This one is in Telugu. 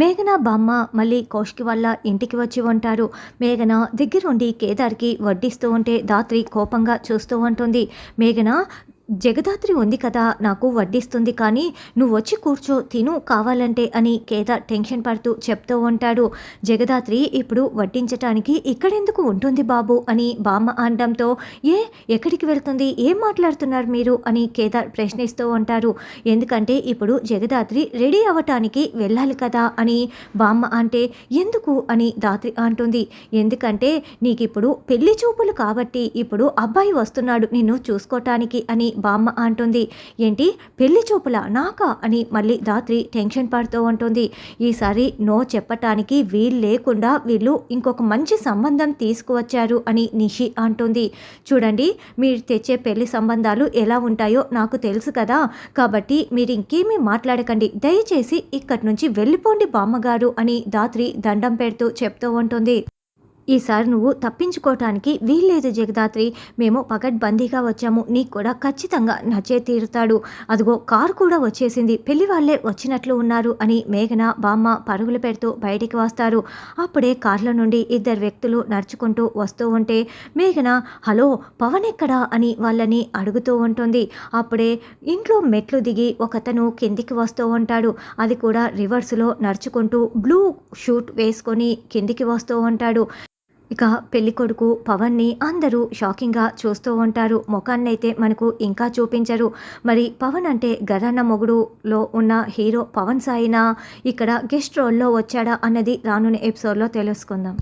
మేఘన బామ్మ మళ్ళీ కౌష్కి వాళ్ళ ఇంటికి వచ్చి ఉంటారు. మేఘన దగ్గరుండి కేదార్కి వడ్డిస్తూ ఉంటే దాత్రి కోపంగా చూస్తూ ఉంటుంది. మేఘన జగదాత్రి ఉంది కదా నాకు వడ్డిస్తుంది కానీ నువ్వు వచ్చి కూర్చో తిను కావాలంటే అని కేదార్ టెన్షన్ పడుతూ చెప్తూ ఉంటాడు. జగదాత్రి ఇప్పుడు వడ్డించటానికి ఇక్కడెందుకు ఉంటుంది బాబు అని బామ్మ అనడంతో ఏ ఎక్కడికి వెళ్తుంది ఏం మాట్లాడుతున్నారు మీరు అని కేదార్ ప్రశ్నిస్తూ ఉంటారు ఎందుకంటే ఇప్పుడు జగదాత్రి రెడీ అవ్వటానికి వెళ్ళాలి కదా అని బామ్మ అంటే ఎందుకు అని దాత్రి అంటుంది. ఎందుకంటే నీకు ఇప్పుడు పెళ్ళి చూపులు కాబట్టి ఇప్పుడు అబ్బాయి వస్తున్నాడు నిన్ను చూసుకోవటానికి అని బామ్మ అంటుంది. ఏంటి? పెళ్ళి చూపులా? నాకా? అని మళ్ళీ రాత్రి టెన్షన్ పడుతూ ఉంటుంది. ఈసారి నో చెప్పటానికి వీలు లేకుండా వీళ్ళు ఇంకొక మంచి సంబంధం తీసుకువచ్చారు అని నిషి అంటుంది. చూడండి మీరు తెచ్చే పెళ్ళి సంబంధాలు ఎలా ఉంటాయో నాకు తెలుసు కదా. కాబట్టి మీరు ఇంకేమీ మాట్లాడకండి. దయచేసి ఇక్కడి నుంచి వెళ్ళిపోండి బామ్మగారు అని దాత్రి దండం పెడుతూ చెప్తూ ఉంటుంది. ఈసారి నువ్వు తప్పించుకోవటానికి వీల్లేదు జగదాత్రి. మేము పకడ్బందీగా వచ్చాము. నీకు కూడా ఖచ్చితంగా నచ్చే తీరుతాడు. అదిగో కారు కూడా వచ్చేసింది. పెళ్ళి వాళ్ళే వచ్చినట్లు ఉన్నారు అని మేఘన బామ్మ పరుగులు పెడుతూ బయటికి వస్తారు. అప్పుడే కార్ల నుండి ఇద్దరు వ్యక్తులు నడుచుకుంటూ వస్తూ ఉంటే మేఘన హలో పవన్ ఎక్కడా? అని వాళ్ళని అడుగుతూ ఉంటుంది. అప్పుడే ఇంట్లో మెట్లు దిగి ఒకతను కిందికి వస్తూ ఉంటాడు. అది కూడా రివర్స్లో నడుచుకుంటూ బ్లూ షూట్ వేసుకొని కిందికి వస్తూ ఉంటాడు. ఇక పెళ్ళి కొడుకు పవన్ని అందరూ షాకింగ్గా చూస్తూ ఉంటారు. ముఖాన్నైతే మనకు ఇంకా చూపించరు. మరి పవన్ అంటే గరాన్న మొగుడులో ఉన్న హీరో పవన్ సాయినా ఇక్కడ గెస్ట్ రోల్లో వచ్చాడా అన్నది రానున్న ఎపిసోడ్లో తెలుసుకుందాం.